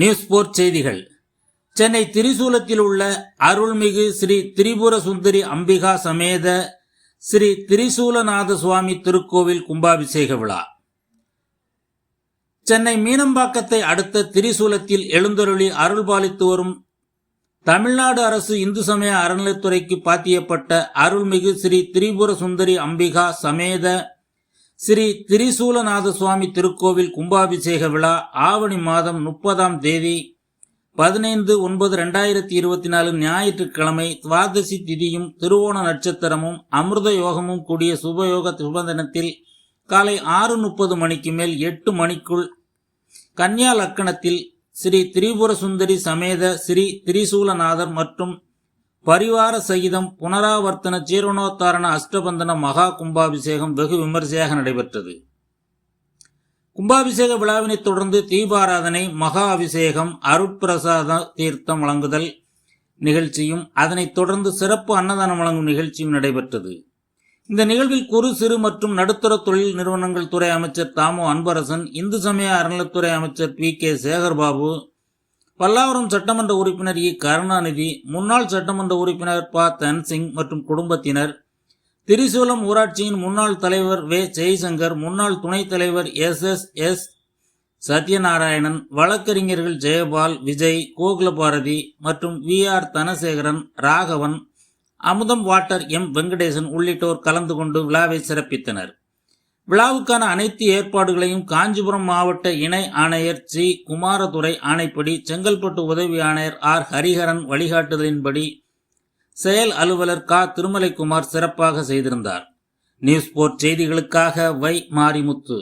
News board செய்திகள். சென்னை திரிசூலத்தில் உள்ள அருள்மிகு ஸ்ரீ திரிபுர சுந்தரி அம்பிகா சமேத ஸ்ரீ திரிசூலநாத சுவாமி திருக்கோவில் கும்பாபிஷேக விழா. சென்னை மீனம்பாக்கத்தை அடுத்த திரிசூலத்தில் எழுந்தருளி அருள்பாலித்து வரும் தமிழ்நாடு அரசு இந்து சமய அறநிலைத்துறைக்கு பாத்தியப்பட்ட அருள்மிகு ஸ்ரீ திரிபுர சுந்தரி அம்பிகா சமேத ஸ்ரீ திரிசூலநாத சுவாமி திருக்கோவில் கும்பாபிஷேக விழா ஆவணி மாதம் முப்பதாம் தேதி பதினைந்து ஒன்பது ரெண்டாயிரத்தி இருபத்தி நாலு ஞாயிற்றுக்கிழமை துவாதசி திதியும் திருவோண நட்சத்திரமும் அமிர்த யோகமும் கூடிய சுபயோக சுபந்தனத்தில் காலை ஆறு முப்பது மணிக்கு மேல் எட்டு மணிக்குள் கன்னியா லக்கணத்தில் ஸ்ரீ திரிபுர சுந்தரி சமேத ஸ்ரீ திரிசூலநாதர் மற்றும் பரிவார சகிதம் புனராவர்த்தன ஜீரணோத்தாரண அஷ்டபந்தன மகா கும்பாபிஷேகம் வெகு விமரிசையாக நடைபெற்றது. கும்பாபிஷேக விழாவினைத் தொடர்ந்து தீபாராதனை மகா அபிஷேகம் அருட்பிரசாத தீர்த்தம் வழங்குதல் நிகழ்ச்சியும் அதனைத் தொடர்ந்து சிறப்பு அன்னதானம் வழங்கும் நிகழ்ச்சியும் நடைபெற்றது. இந்த நிகழ்வில் குறு சிறு மற்றும் நடுத்தர தொழில் நிறுவனங்கள் துறை அமைச்சர் தாமோ அன்பரசன் இந்து சமய அறநிலைத்துறை அமைச்சர் பி கே சேகர்பாபு பல்லாவரம் சட்டமன்ற உறுப்பினர் இ. கருணாநிதி முன்னாள் சட்டமன்ற உறுப்பினர் ப. தன்சிங் மற்றும் குடும்பத்தினர் திரிசூலம் ஊராட்சியின் முன்னாள் தலைவர் வே. ஜெய்சங்கர் முன்னாள் துணைத் தலைவர் எஸ். எஸ். எஸ். சத்யநாராயணன் வழக்கறிஞர்கள் ஜெயபால் விஜய் கோகுலபாரதி மற்றும் வி. ஆர். தனசேகரன் ராகவன் அமுதம் வாட்டர் எம். வெங்கடேசன் உள்ளிட்டோர் கலந்து கொண்டு விழாவை சிறப்பித்தனர். விழாவுக்கான அனைத்து ஏற்பாடுகளையும் காஞ்சிபுரம் மாவட்ட இணை ஆணையர் சி. குமாரதுரை ஆணைப்படி செங்கல்பட்டு உதவி ஆணையர் ஆர். ஹரிஹரன் வழிகாட்டுதலின்படி செயல் அலுவலர் கா. திருமலைக்குமார் சிறப்பாக செய்திருந்தார். நியூஸ் போர்ட் செய்திகளுக்காக வை. மாரிமுத்து.